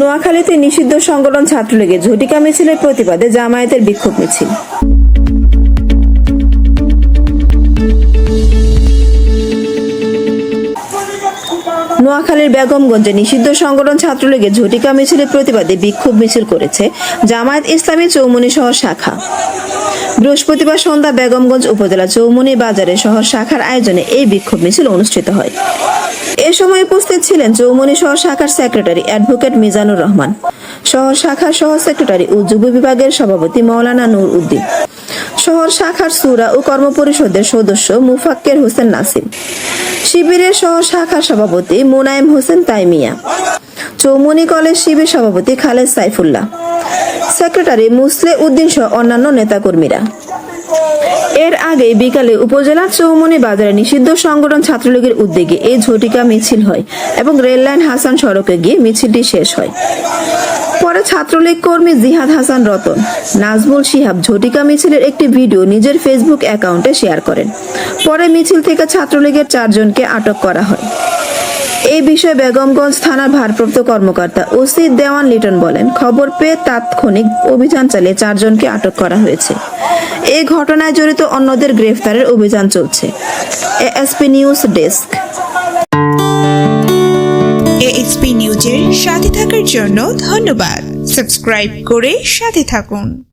নোয়াখালীতে নিষিদ্ধ সংগঠন ছাত্রলীগের ঝটিকা মিছিলের প্রতিবাদে জামায়াতের বিক্ষোভ মিছিল। নোয়াখালীর বেগমগঞ্জে নিষিদ্ধ সংগঠন ছাত্রলীগের ঝটিকা মিছিলের প্রতিবাদে বিক্ষোভ মিছিল করেছে জামায়াত ইসলামী চৌমনি শহর শাখা। বৃহস্পতিবার সন্ধ্যা বেগমগঞ্জ উপজেলা চৌমুনি বাজারে শহর শাখার আয়োজনে এই বিক্ষোভ মিছিল অনুষ্ঠিত হয়। এ সময় উপস্থিত ছিলেন চৌমুনি সহ শাখার সেক্রেটারি অ্যাডভোকেট মিজানুর রহমান শহর শাখার সহ সেক্রেটারি ও যুব বিভাগের সভাপতি মৌলানা নূর উদ্দিন শহর শাখার সুরা ও কর্মপরিষদের সদস্য মুফাক্কের হোসেন নাসিম শিবিরের শহর শাখার সভাপতি মোনায়েম হোসেন তাইমিয়া চৌমুনি কলেজ শিবির সভাপতি খালেদ সাইফুল্লাহ সেক্রেটারি মুসলে উদ্দিন সহ অন্যান্য নেতাকর্মীরা। এর আগে বিকালে উপজেলা চৌমনি বাজারে নিষিদ্ধ সংগঠন ছাত্রলীগের উদ্যোগে এই ঝটিকা মিছিল হয় এবং রেললাইন হাসান সড়কে গিয়ে মিছিলটি শেষ হয়। পরে ছাত্রলীগ কর্মী জিহাদ হাসান রতন, নাজমুল শিহাব ঝটিকা মিছিলের একটি ভিডিও নিজের ফেসবুক অ্যাকাউন্টে শেয়ার করেন। পরে মিছিল থেকে ছাত্রলীগের চারজনকে আটক করা হয়। এই বিষয়ে বেগমগঞ্জ থানার ভারপ্রাপ্ত কর্মকর্তা ওসি দেওয়ান লিটন বলেন, খবর পেয়ে তাৎক্ষণিক অভিযান চালিয়ে চারজনকে আটক করা হয়েছে। এই ঘটনায় জড়িত অন্যদের গ্রেফতারের অভিযান চলছে। ASP news desk. এএসপি নিউজের সাথে থাকার জন্য ধন্যবাদ। সাবস্ক্রাইব করে সাথে থাকুন।